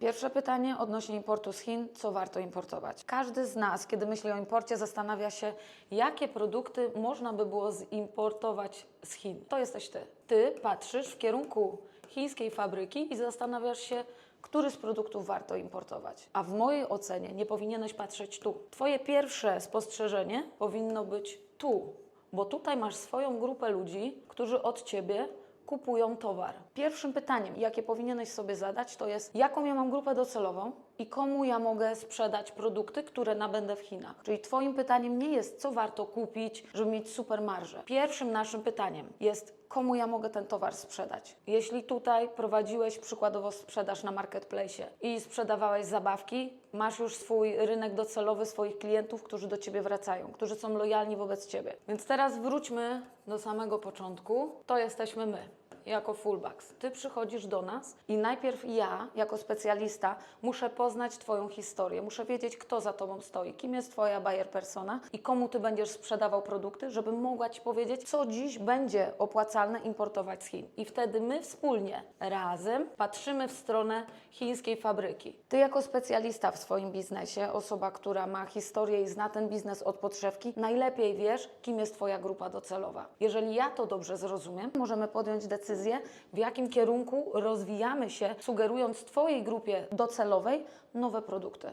Pierwsze pytanie odnośnie importu z Chin. Co warto importować? Każdy z nas, kiedy myśli o imporcie, zastanawia się, jakie produkty można by było zimportować z Chin. To jesteś ty. Ty patrzysz w kierunku chińskiej fabryki i zastanawiasz się, który z produktów warto importować. A w mojej ocenie nie powinieneś patrzeć tu. Twoje pierwsze spostrzeżenie powinno być tu, bo tutaj masz swoją grupę ludzi, którzy od ciebie kupują towar. Pierwszym pytaniem, jakie powinieneś sobie zadać, to jest, jaką ja mam grupę docelową i komu ja mogę sprzedać produkty, które nabędę w Chinach. Czyli Twoim pytaniem nie jest, co warto kupić, żeby mieć super marżę. Pierwszym naszym pytaniem jest, komu ja mogę ten towar sprzedać. Jeśli tutaj prowadziłeś przykładowo sprzedaż na marketplace i sprzedawałeś zabawki, masz już swój rynek docelowy, swoich klientów, którzy do Ciebie wracają, którzy są lojalni wobec Ciebie. Więc teraz wróćmy do samego początku. To jesteśmy my jako fullbacks. Ty przychodzisz do nas i najpierw ja, jako specjalista, muszę poznać Twoją historię, muszę wiedzieć, kto za Tobą stoi, kim jest Twoja buyer persona i komu Ty będziesz sprzedawał produkty, żebym mogła Ci powiedzieć, co dziś będzie opłacalne importować z Chin. I wtedy my wspólnie, razem, patrzymy w stronę chińskiej fabryki. Ty jako specjalista w swoim biznesie, osoba, która ma historię i zna ten biznes od podszewki, najlepiej wiesz, kim jest Twoja grupa docelowa. Jeżeli ja to dobrze zrozumiem, możemy podjąć decyzję, w jakim kierunku rozwijamy się, sugerując Twojej grupie docelowej nowe produkty.